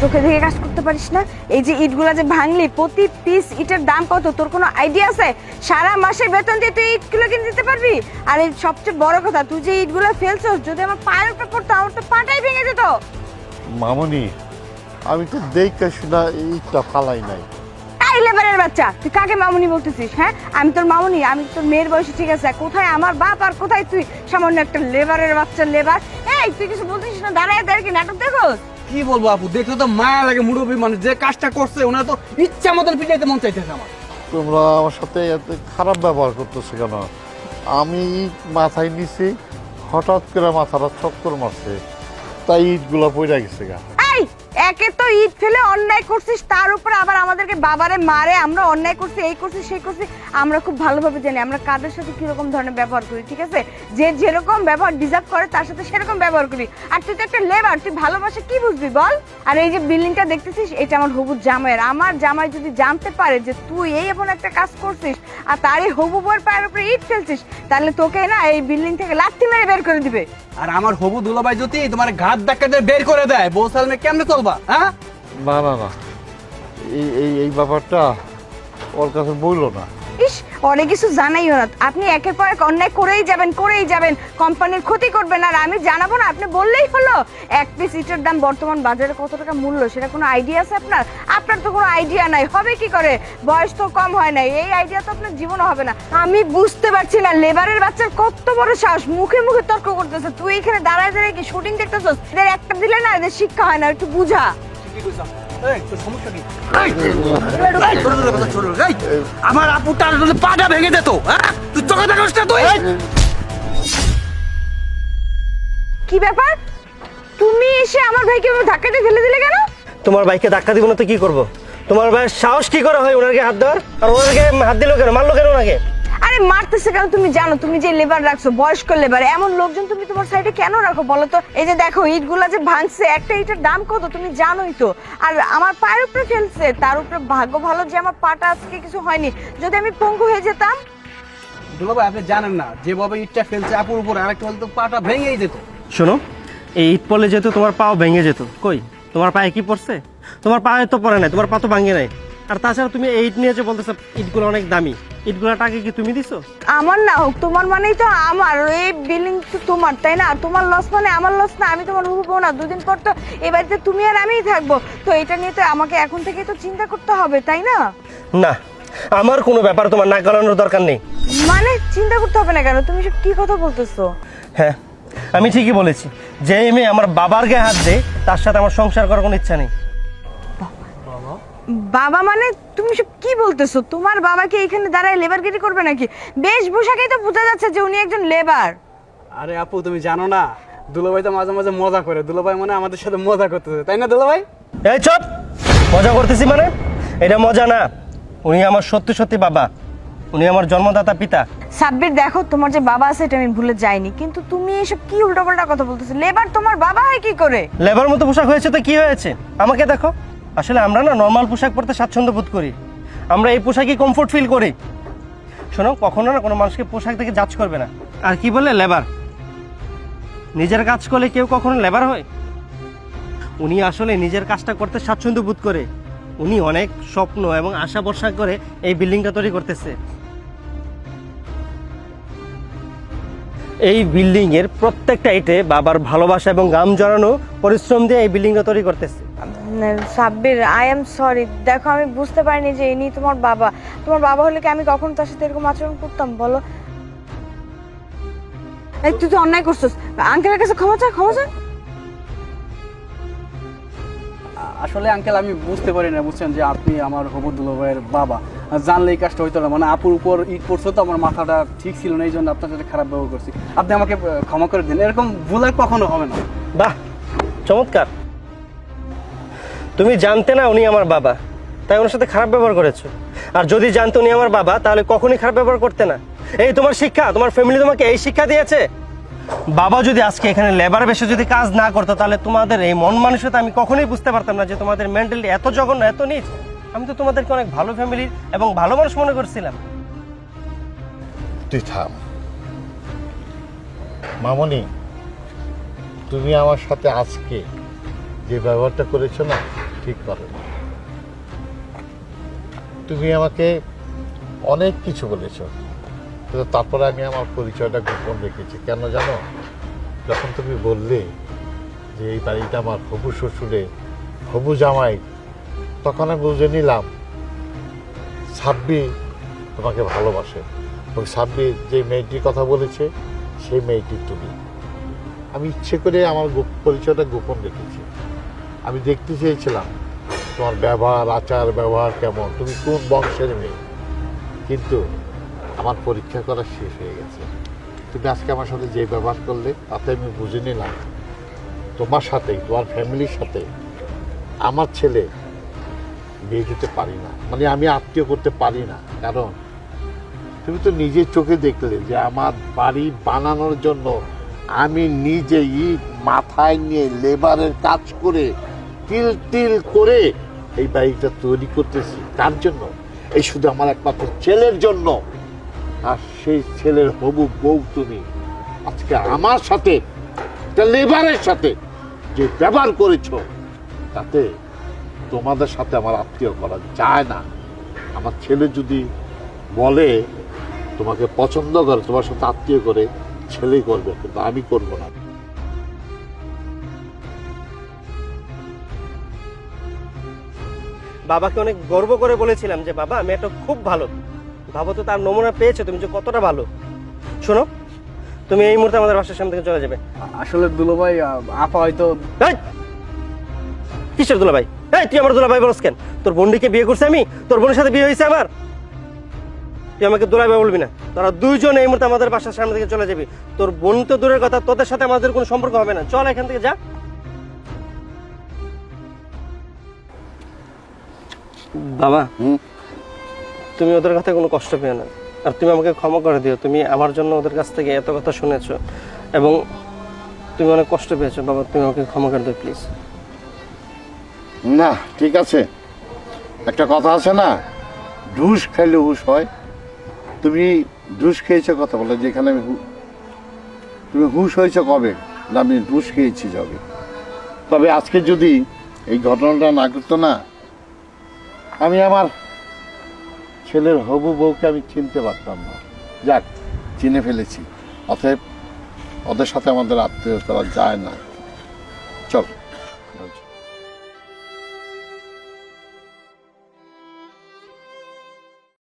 চোখে দেখে কাজ করতে পারিস না? এই যে ইটগুলা যে ভাঙলি, প্রতি পিস ইটের দাম কত? তোর কোনো আইডিয়া আছে? সারা মাসের বেতন দিয়ে তুই ইটগুলো কিনে দিতে পারবি? আর এই সবচেয়ে বড় কথা, তুই যে ইটগুলো ফেলছস, যদি আমার পায়ের উপরে পড়তো, আমার তো পাটাই ভেঙে যেত। মামনি, আমি তো দেখতে শুনা এইটা ফালাই নাই। এই লেবারের বাচ্চা তুই কাকে মামুনি বলতেছিস হ্যাঁ? আমি তোর মামুনি আমি তোর মেয়ের বয়সে ঠিক আছে কোথায় আমার বাপ আর কোথায় তুই? সামান্য একটা লেবারের বাচ্চা লেবার। এই তুই কিছু বলতেছিস না দাঁড়ায় দাঁড়িয়ে কি নাটক দেখোস? কি বলব আপু দেখলে তো মায়া লাগে মুরব্বী মানুষ যে কাজটা করছে ওনার তো ইচ্ছা মতন পিটাইতে মন চাইতেছে আমার। তোমরা আমার সাথে এত খারাপ ব্যবহার করতেছো কেন? আমি ইট মাথায় নিছি হঠাৎ করে মাথাটা চক্কর মারছে তাই ইটগুলো পড়ে গেছে গা। একে তো ইট ফেলে অন্যায় করছিস, তার উপর আবার আমাদেরকে বাবারে মারে, আমরা অন্যায় করছি, এই করছি, সেই করছি, আমরা খুব ভালোভাবে জানি, আমরা কাদের সাথে কীরকম ধরনের ব্যবহার করি, ঠিক আছে? যে যেরকম ব্যবহার ডিজার্ভ করে, তার সাথে সেরকম ব্যবহার করি। আর তুই তো একটা লেবার তুই ভালোবাসা কি বুঝবি বল? আর এই যে বিল্ডিংটা দেখতেছিস, এটা আমার হবু জামাইয়ের। আমার জামাই যদি জানতে পারে যে তুই এই এমন একটা কাজ করছিস, আর তার এই হবু বউয়ের পায়ের উপরে ইট ফেলছিস, তাহলে তোকে না এই বিল্ডিং থেকে লাথি মেরে বের করে দিবে। আর আমার হবু দুলাভাই যদি তোমার ঘাট ধাক্কা বের করে দেয়, বউ সালমে কেমনে চলবা? হ্যাঁ? না না না এই এই ব্যাপারটা ওর কাছে বলল না। ইস, অনেক কিছু জানাইও না আপনি একের পর এক অন্যায় করেই যাবেন করেই যাবেন। কোম্পানির ক্ষতি করবেন। আর আমি জানাব না, আপনি বললেই হলো। এক পিস ইটের দাম বর্তমান বাজারে কত টাকা মূল্য? সেটা কোনো আইডিয়া আছে আপনার? আপনার তো কোনো আইডিয়া নাই। হবে কি করে? বয়স তো কম হয় নাই। এই আইডিয়া তো আপনার জীবনে হবে না। আমি বুঝতে পারছি না, লেবারের বাচ্চার কত বড় সাহস। মুখে মুখে তর্ক করতেছে। তুই এখানে দাঁড়ায় দাঁড়ায় কি শুটিং দেখতেছস? এদের একটা দিলে না, এদের শিক্ষা হয় না। একটু বুঝা। তোর আমার আপুটার যদি পাটা ভেঙে যেত হ্যাঁ তুই চোখে দেখাস না তুই কি ব্যাপার তুমি এসে আমার ভাইকে ধাক্কা দিয়ে ফেলে দিলে কেন তোমার বাইকে ধাক্কা দিব না তো কি করব তোমার ভাইয়ের সাহস কি করে হয় ওনাকে হাত দেওয়ার আর ওনাকে হাত দিল কেন মারলো কেন ওনাকে আরে মারতেছে কেন তুমি জানো? তুমি যে লেবার রাখছো বয়স্ক লেবার এমন লোকজন তুমি তোমার সাইডে কেন রাখো বলো তো? এই যে দেখো ইটগুলা যে ভাঙছে একটা ইটের দাম কত? তুমি জানোই তো। আর আমার পায়ের উপরে ফেলছে তার উপরে ভাগ্য ভালো যে আমার পাটা আজকে কিছু হয়নি। যদি আমি পঙ্গু হয়ে যেতাম? দুলাভাই আপনি জানেন না যেভাবে ইটটা ফেলছে আপুর উপর আরেকটা হলে তো পাটা ভেঙেই যেত। শোনো এই ইট পড়লে যেত তোমার পাও ভেঙে যেত কই? তোমার পায়ে কি পড়ছে? তোমার পায়ে তো পড়ে নাই তোমার পা তো ভাঙে নাই। আর তাছাড়া তুমি এই ইট নিয়ে যে বলতেছো ইটগুলো অনেক দামি। ইটগুলো টাকা কি তুমি দিছো? আমার না হোক তোমার মানেই তো আমার। এই বিল্ডিং তো তোমার তাই না? তোমার লস মানে আমার লস না আমি তোমার হুবো না। দুদিন পর তো এ বাড়িতে তুমি আর আমিই থাকব। তো এটা নিয়ে তো আমাকে এখন থেকে তো চিন্তা করতে হবে তাই না? না আমার কোনো ব্যাপার তোমার নাক গলানোর দরকার নেই। মানে চিন্তা করতে হবে না কেন? তুমি সব কি কথা বলতেছো? হ্যাঁ আমি ঠিকই বলেছি। যে মেয়ে আমার বাবার গায়ে হাত দেয় তার সাথে আমার সংসার করার কোনো ইচ্ছা নেই। বাবা মানে তুমি সব কি বলতেছো? তোমার বাবাকে এখানে দাঁড়ায় লেবার লেবারগিরি করবে নাকি? বেশ পোশাকেই তো বোঝা যাচ্ছে যে উনি একজন লেবার আরে আপু তুমি জানো না দুলাভাই তো মাঝে মাঝে মজা করে। দুলাভাই মানে আমাদের সাথে মজা করতেছে তাই না দুলাভাই? এই চপ! মজা করতেছি মানে? এটা মজা না। উনি আমার সত্যি সত্যি বাবা। উনি আমার জন্মদাতা পিতা। সাব্বির দেখো তোমার যে বাবা আছে এটা আমি ভুলে যাইনি কিন্তু তুমি এসব কি উল্টোপাল্টা কথা বলতেছো? লেবার তোমার বাবা হয় কি করে? লেবার মতো পোশাক হয়েছে তো কি হয়েছে? আমাকে দেখো। আসলে আমরা না নর্মাল পোশাক পরতে স্বাচ্ছন্দ্য বোধ করি। আমরা এই পোশাকই কমফোর্ট ফিল করি। শোনো, কখনো না কোনো মানুষকে পোশাক দেখে জাজ করবে না। আর কি বলে লেবার নিজের কাজ করলে কেউ কখনো লেবার হয়? উনি আসলে নিজের কাজটা করতে স্বাচ্ছন্দ্য বোধ করে। উনি অনেক স্বপ্ন এবং আশা ভরসা করে এই বিল্ডিংটা তৈরি করতেছে। এই বিল্ডিং এর প্রত্যেকটা ইটে বাবার ভালোবাসা এবং গাম জড়ানো পরিশ্রম দিয়ে এই বিল্ডিংটা তৈরি করতেছে। সাব্বির আই এম সরি দেখো আমি বুঝতে পারিনি যে ইনি তোমার বাবা তোমার বাবা হলে কি আমি কখন তার সাথে এরকম আচরণ করতাম? বলো। এই তুই তো অন্যায় করছিস। আঙ্কেলের কাছে ক্ষমা চা ক্ষমা চা আসলে আঙ্কেল আমি বুঝতে পারি না বুঝছেন যে আপনি আমার হবু দুলাভাইয়ের বাবা। জানলে এই কাজটা হইতো না। মানে আপুর উপর ইট পড়ছে তো আমার মাথাটা ঠিক ছিল না এই জন্য আপনার সাথে খারাপ ব্যবহার করছি। আপনি আমাকে ক্ষমা করে দিন। এরকম ভুল আর কখনো হবে না। বাহ চমৎকার। তুমি জানতে না উনি আমার বাবা। তাই ওনার সাথে খারাপ ব্যবহার করেছ। আর যদি জানতো উনি আমার বাবা, তাহলে কখনই খারাপ ব্যবহার করতে না। এই তোমার শিক্ষা, তোমার ফ্যামিলি তোমাকে এই শিক্ষা দিয়েছে? বাবা যদি আজকে এখানে লেবার বেশে যদি কাজ না করতো, তাহলে তোমাদের এই মন মানুষতা আমি কখনোই বুঝতে পারতাম না যে তোমাদের মেন্টালি এত জঘন্য, এত নিচ। আমি তো তোমাদেরকে অনেক ভালো ফ্যামিলির এবং ভালো মানুষ মনে করছিলাম। তুই থাম। মামনি, তুমি আমার সাথে আজকে যে ব্যবহারটা করেছ না ঠিক করো তুমি আমাকে অনেক কিছু বলেছ, কিন্তু তারপরে আমি আমার পরিচয়টা গোপন রেখেছি। কেন জানো? যখন তুমি বললে যে এই বাড়িটা আমার হবু শ্বশুরে হবু জামাই, তখন আমি বুঝে নিলাম সাব্বি তোমাকে ভালোবাসে এবং সাব্বি যে মেয়েটির কথা বলেছে, সেই মেয়েটি তুমি। আমি ইচ্ছে করে আমার পরিচয়টা গোপন রেখেছি। আমি দেখতে চেয়েছিলাম তোমার ব্যবহার, আচার, ব্যবহার কেমন? তুমি কোন বংশের মেয়ে? কিন্তু আমার পরীক্ষা করা শেষ হয়ে গেছে। তুমি আজকে আমার সাথে যে ব্যবহার করলে, তাতে আমি বুঝে নিলাম তোমার সাথে, তোমার ফ্যামিলির সাথে আমার ছেলে বিয়ে দিতে পারি না। মানে আমি আত্মীয় করতে পারি না। কারণ তুমি তো নিজের চোখে দেখলে যে আমার বাড়ি বানানোর জন্য আমি নিজে ইট মাথায় নিয়ে লেবারের কাজ করে তিল তিল করে এই বাড়িটা তৈরি করতেছি। তার জন্য, এই শুধু আমার একমাত্র ছেলের জন্য। আর সেই ছেলের হবু বউ তুমি। আজকে আমার সাথে লেবারের সাথে যে ব্যবহার করেছ, তাতে তোমাদের সাথে আমার আত্মীয় করা যায় না। আমার ছেলে যদি বলে, তোমাকে পছন্দ করে, তোমার সাথে আত্মীয় করে, ছেলেই করবে, কিন্তু আমি করব না। বাবাকে অনেক গর্ব করে বলেছিলাম যে বাবা আমি একটা খুব ভালো। বাবা তো তার নমুনা পেয়েছ তুমি যে কতটা ভালো। শোনো তুমি এই মুহূর্তে আমাদের বাসার সামনে থেকে চলে যাবে। আসলে দুলোভাই আপা হয়তো! কিসের দুলাভাই? এই তুই আমার দুলাভাই বলস কেন? তোর বোনটিকে বিয়ে করছে আমি? তোর বোনের সাথে বিয়ে হয়েছে আমার? তুই আমাকে দুলাভাই বলবি না। তোরা দুইজন এই মুহূর্তে আমাদের বাসার সামনে থেকে চলে যাবি। তোর বোন তো দূরের কথা তোদের সাথে আমাদের কোনো সম্পর্ক হবে না। চল এখান থেকে যা। বাবা। তুমি ওদের কথা কোনো কষ্ট পেও না। আর তুমি আমাকে ক্ষমা করে দিও। তুমি আমার জন্য ওদের কাছ থেকে এত কথা শুনেছো এবং তুমি অনেক কষ্ট পেয়েছ। বাবা তুমি আমাকে ক্ষমা করে দিও প্লিজ। না ঠিক আছে। একটা কথা আছে না? ঢুস খাইলে হুশ হয়। তুমি ঢুস খেয়েছো কথা বলে যেখানে আমি তুমি হুশ হয়েছো কবে? না আমি ঢুস খেয়েছি যাবে। তবে আজকে যদি এই ঘটনাটা না করতো না আমি আমার ছেলের হবু বউকে আমি চিনতে পারতাম না। যাক, চিনে ফেলেছি। অতএব ওদের সাথে আমাদের আত্মীয় করা যায় না। চল।